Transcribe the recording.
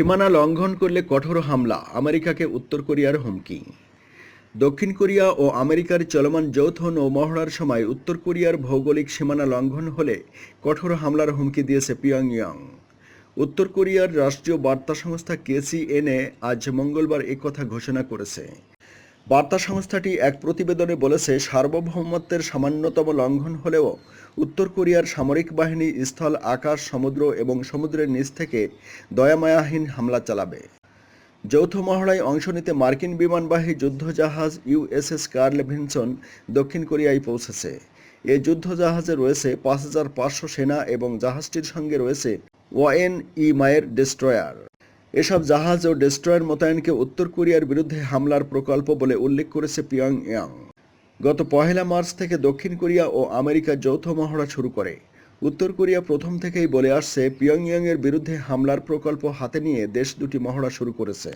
সীমানা লঙ্ঘন করলে কঠোর হামলা, আমেরিকাকে উত্তর কোরিয়ার হুমকি। দক্ষিণ কোরিয়া ও আমেরিকার চলমান যৌথ নৌমহড়ার সময় উত্তর কোরিয়ার ভৌগোলিক সীমানা লঙ্ঘন হলে কঠোর হামলার হুমকি দিয়েছে পিয়ংইয়ং। উত্তর কোরিয়ার রাষ্ট্রীয় বার্তা সংস্থা কেসিএনএ আজ মঙ্গলবার একথা ঘোষণা করেছে। বার্তা সংস্থাটি এক প্রতিবেদনে বলেছে, সার্বভৌমত্বের সামান্যতম লঙ্ঘন হলেও উত্তর কোরিয়ার সামরিক বাহিনী স্থল, আকাশ, সমুদ্র এবং সমুদ্রের নিচ থেকে দয়ামায়াহীন হামলা চালাবে। যৌথ মহড়ায় অংশ নিতে মার্কিন বিমানবাহী যুদ্ধজাহাজ ইউএসএস কার্ল ভিনসন দক্ষিণ কোরিয়ায় পৌঁছেছে। এই যুদ্ধজাহাজে রয়েছে পাঁচ হাজার পাঁচশো সেনা এবং জাহাজটির সঙ্গে রয়েছে ওয়াএন ই মায়ের ডেস্ট্রয়ার। এসব জাহাজ ও ডেস্ট্রয়ার মোতায়েনকে উত্তর কোরিয়ার বিরুদ্ধে হামলার প্রকল্প বলে উল্লেখ করেছে পিয়ং ইয়াং গত পহেলা মার্চ থেকে দক্ষিণ কোরিয়া ও আমেরিকা যৌথ মহড়া শুরু করে। উত্তর কোরিয়া প্রথম থেকেই বলে আসছে, পিয়ংইয়ংয়ের বিরুদ্ধে হামলার প্রকল্প হাতে নিয়ে দেশ দুটি মহড়া শুরু করেছে।